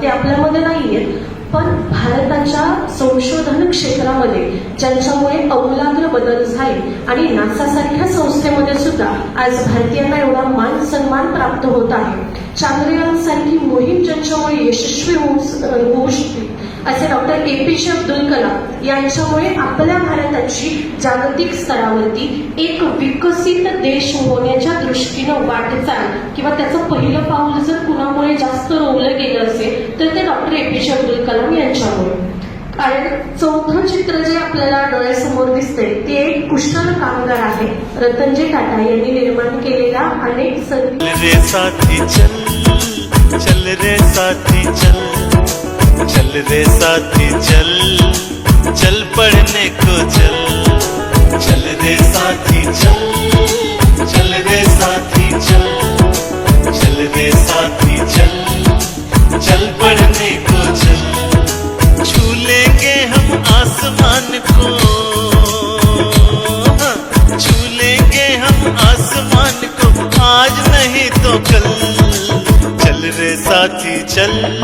ते आपल्यामध्ये नाहीयेत पण भारताच्या संशोधन क्षेत्रामध्ये ज्यांच्यामुळे अमूलाग्र बदल झाले आणि नासासारख्या संस्थेमध्ये सुद्धा आज भारतीयांना एवढा मान सन्मान प्राप्त होत आहे. चांद्रयान सारखी मोहीम ज्यांच्यामुळे यशस्वी होऊ होऊ शकते असे डॉक्टर ए पी जे अब्दुल कलाम यांच्यामुळे आपल्या भारताची जागतिक स्तरावरती एक विकसित देश होण्याच्या दृष्टीनं वाटचाल किंवा त्याचं पहिलं पाऊल जर कुणामुळे जास्त रोवलं गेलं असेल तर ते डॉक्टर ए पी जे अब्दुल कलाम यांच्यामुळे. कारण चौथं चित्र जे आपल्याला डोळ्यासमोर दिसते ते एक कुशल कामगार आहे. रतनजी टाटा यांनी निर्माण केलेला अनेक संधी चल रे साथी चल. चल रे साथी चल. चल रे साथी चल. साथी चल।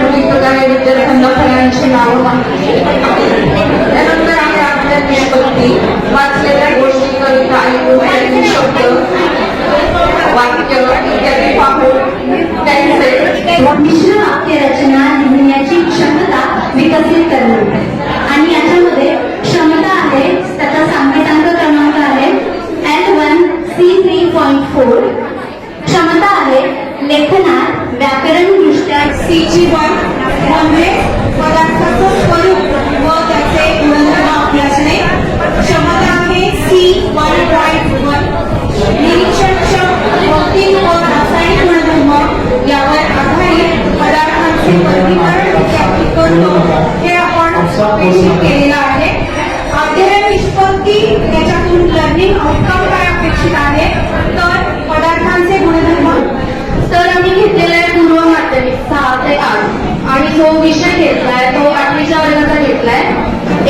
विविध प्रकारे विद्यार्थ्यांना फळांची नावं माहिती त्यानंतर आहे आपल्या देशभक्ती वाचलेल्या गोष्टी कविता ऐकून शब्द वाक्य इत्यादी पाहून त्यांचे मिश्र वाक्य रचना लिहिण्याची क्षमता विकसित करणे आणि याच्यामध्ये क्षमता आहे त्याचा सांकेतांक क्रमांक आहे. L one C three point four क्षमता आहे लेखनात व्याकरण सी ची वन म्हणजे पदार्थाचं स्वरूप व त्याचे गुणधर्म अभ्यासणे क्षमता आहे सी वन पॉईंट वन निरीक्षण भौतिक व रासायनिक गुणधर्म यावर आधारित पदार्थांचे वर्गीकरण विद्यार्थी करतो. हे आपण अपेक्षित केलेलं आहे. अध्ययन निष्पत्ती त्याच्यातून लर्निंग आउटकम जो विषय घेतलाय तो आठवीच्या वर्गाचा घेतलाय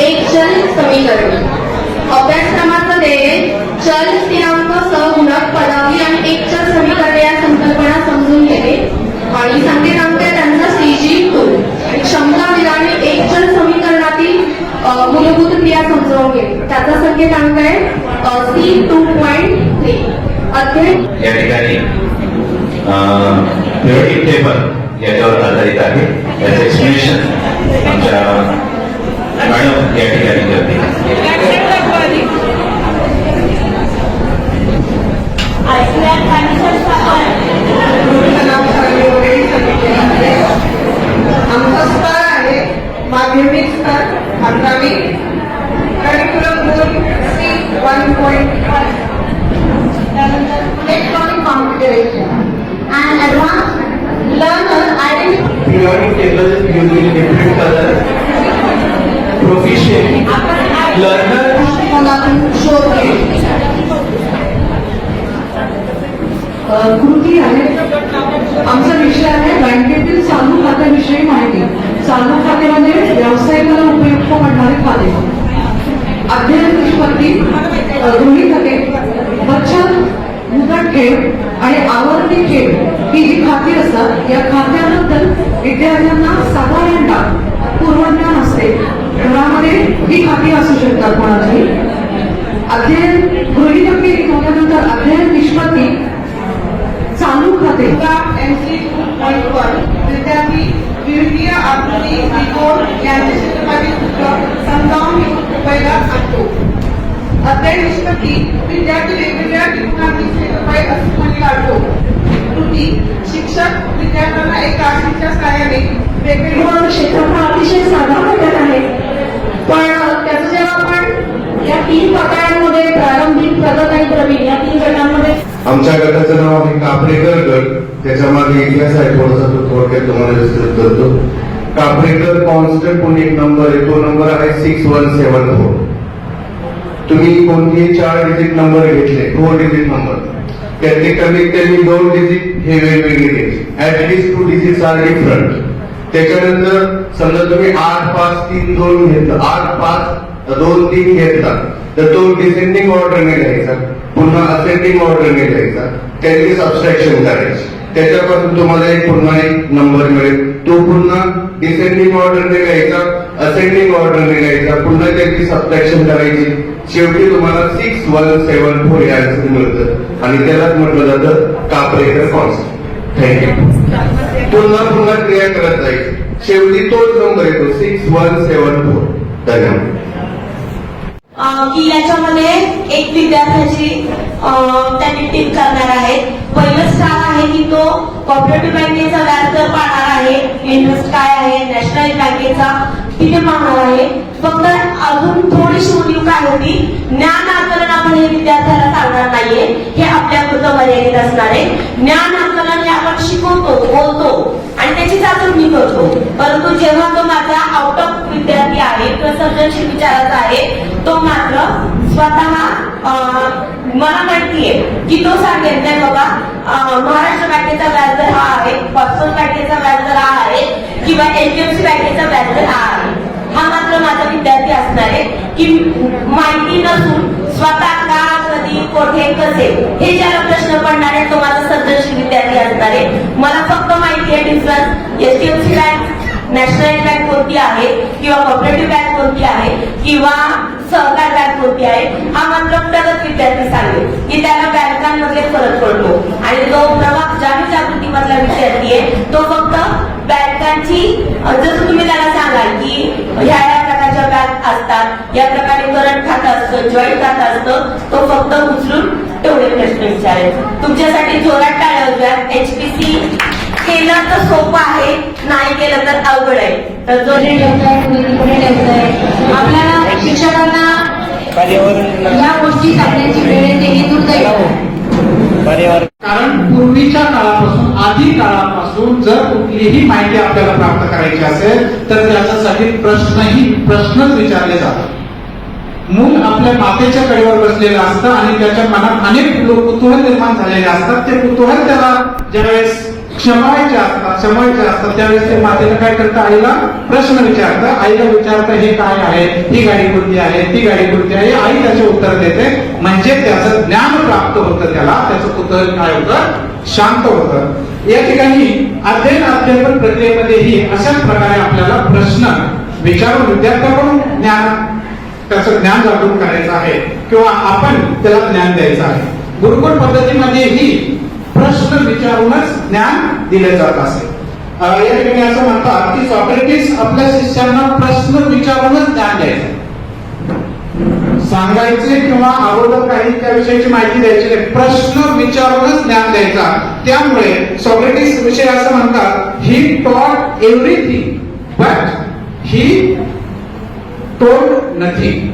एक चल समीकरण. अभ्यासक्रमाचं ध्येय चल स्थिरांक सहगुणक पदावी आणि एक चल समीकरण या संकल्पना समजून घेणे आणि संकेतांक त्यांचा सीजी टू क्षमता विधाने एक चल समीकरणातील मूलभूत क्रिया समजावून घेणे त्याचा संकेतांक आहे सी टू पॉईंट थ्री. अध्याय या ठिकाणी याच्यावर आधारित आहे. याचं एक्सप्लेनेशन आमच्या मॅडम या ठिकाणी करतील. आमचा स्तर आहे माध्यमिक स्तर अकरावी करिक्युलम दोन C one point periodic table using different colors, proficient learner कृती आहे आमचा विषय आहे बँकेतील चालू खात्याविषयी माहिती चालू खात्यामध्ये व्यावसायिकाला उपयुक्त पडणारे खाते अध्ययन निष्पत्ती अ, खाते बचत मुदत ठेव आणि आवर्ती ठेव ही जी खाती असतात या खात्याबद्दल विद्यार्थ्यांना साधारणतः पूर्वज्ञान असते घरामध्ये ही खाती असू शकतात कोणालाही. अध्ययन गृहीतके झाल्यानंतर अध्ययन निष्पत्ती चालू खाते. विद्यार्थी द्वितीय आकृती त्रिकोण यांचे सूत्र समजावून घेऊन रुपयाला अध्ययन निष्पत्ती विद्यार्थी वेगवेगळ्या त्रिकोणातील क्षेत्रफळ काढतो. आमच्या गटाचं नाव आहे कापरेकर गट त्याच्यामागे इतिहास आहे थोडासा तो थोडक्यात तुम्हाला विस्तृत करतो. कापरेकर कॉन्स्टंट म्हणून एक नंबर आहे तो नंबर आहे सिक्स वन सेवन फोर तुम्ही कोणतेही चार डिजिट नंबर घेतले फोर डिजिट नंबर त्यातले कमीत कमी दोन डिजिट हे वेगवेगळे घ्यायचे at least two digit are different त्याच्यानंतर समजा तुम्ही आठ पाच तीन दोन घेतलं आठ पाच दोन तीन घेतला तर तो डिसेंडिंग ऑर्डरने घ्यायचा. पुन्हा असेंडिंग ऑर्डरने घ्यायचा. त्याची सबस्ट्रॅक्शन करायची. त्याच्यापासून तुम्हाला एक पुन्हा एक नंबर मिळेल. तो पुन्हा डिसेंडिंग ऑर्डरने घ्यायचा असेंडिंग ऑर्डरने घ्यायचा. पुन्हा त्याची सबस्ट्रॅक्शन करायची. शेवटी तुम्हाला सिक्स वन सेवन फोर हे आन्सर मिळतं आणि त्यालाच म्हटलं जातं कापरेकर कॉन्सेप्ट थँक्यू पुन्हा पुन्हा क्रिया करत जायची. शेवटी तोच नंबर येतो. सिक्स वन सेवन फोर धन्यवाद. की याच्यामध्ये एक विद्यार्थ्याची त्यांनी टीप करणार आहे. पहिलं स्टार आहे की तो कॉपरेटिव्ह बँकेचा व्याज दर पाहणार आहे. इंटरेस्ट काय आहे? नॅशनल बँकेचा तिथे पाहणार आहे. फक्त अजून थोडीशी उणीव काय होती? ज्ञान आकलन आपण हे विद्यार्थ्याला सांगणार नाहीये. हे आपल्याबद्दल मर्यादित असणार आहे. ज्ञान आकलन हे आपण शिकवतो बोलतो. आणि त्याची चाचणी करतो. परंतु जेव्हा तो माझा आउट ऑफ विद्यार्थी आहे किंवा सर्जनशील विचाराचा आहे. तो मात्र स्वतः मला माहितीये की तो सांगेल नाही बाबा महाराष्ट्र बँकेचा व्याजदर हा आहे पर्सनल बँकेचा व्याजदर हा आहे किंवा एचडीएफसी बँकेचा व्याजदर हा आहे. हा मात्र माझा विद्यार्थी असणार आहे की माहिती नसून स्वतः का कधी कोठे कसे हे ज्याला प्रश्न पडणार आहे तो माझा सर्जनशील विद्यार्थी असणार आहे. मला फक्त माहिती आहे डिफरन्स एचडीएफसी नॅशनल बँक कोणती आहे? किंवा कॉपरेटिव्ह बँक कोणती आहे? किंवा सहकार बँक कोणती आहे? हा मात्र प्रगत विद्यार्थी सांगेल की त्याला बँकांमध्ये फरक पडतो. आणि जो प्रवास जाणीव जागृती मधला विद्यार्थी आहे तो फक्त बँकांची जसं तुम्ही त्याला सांगाल की ह्या या प्रकारच्या बँक असतात या प्रकारे करंट खातं असतं जॉईंट खातं असतं तो फक्त उचलून तेवढे प्रश्न विचारेल. तुमच्यासाठी जोरात नाही केलं तर अवघड आहे. तर जो ठेवताय आपल्याला शिक्षकांना या गोष्टी सांगण्याची वेळ येते हे दुर्दैव आहे. कारण पूर्वीच्या काळापासून आधी काळापासून जर कुठलीही माहिती आपल्याला प्राप्त करायची असेल तर त्याच्यासाठी प्रश्नही प्रश्नच विचारले जातात. मूल आपल्या मातेच्या कडेवर बसलेलं असतं आणि त्याच्या मनात अनेक कुतूहल निर्माण झालेले असतात. ते कुतूहल त्याला ज्यावेळेस क्षमायचे असतात क्षमायचे असतात त्यावेळेस ते मातेला काय करतं? आईला प्रश्न विचारतं. आईला विचारतं हे काय आहे? ही गाडी कोणती आहे? ती गाडी कोणती आहे? आई त्याचे उत्तर देते. म्हणजे त्याचं ज्ञान प्राप्त होतं त्याला. त्याचं कुतूहल काय होतं? शांत होतं. या ठिकाणी अध्ययन अध्यापन प्रक्रियेमध्येही अशाच प्रकारे आपल्याला प्रश्न विचारून विद्यार्थ्याकडून ज्ञान त्याचं ज्ञान जागृत करायचं आहे. किंवा आपण त्याला ज्ञान द्यायचं आहे. गुरुकुल पद्धतीमध्येही प्रश्न विचारूनच ज्ञान दिले जात असे. या ठिकाणी असं म्हणतात की सॉक्रेटिस आपल्या शिष्यांना प्रश्न विचारूनच ज्ञान द्यायचे. सांगायचे किंवा अगोदर काही त्या विषयाची माहिती द्यायची नाही प्रश्न विचारूनच ज्ञान द्यायचा. त्यामुळे सॉक्रेटिस विषय असं म्हणतात he taught everything but he told nothing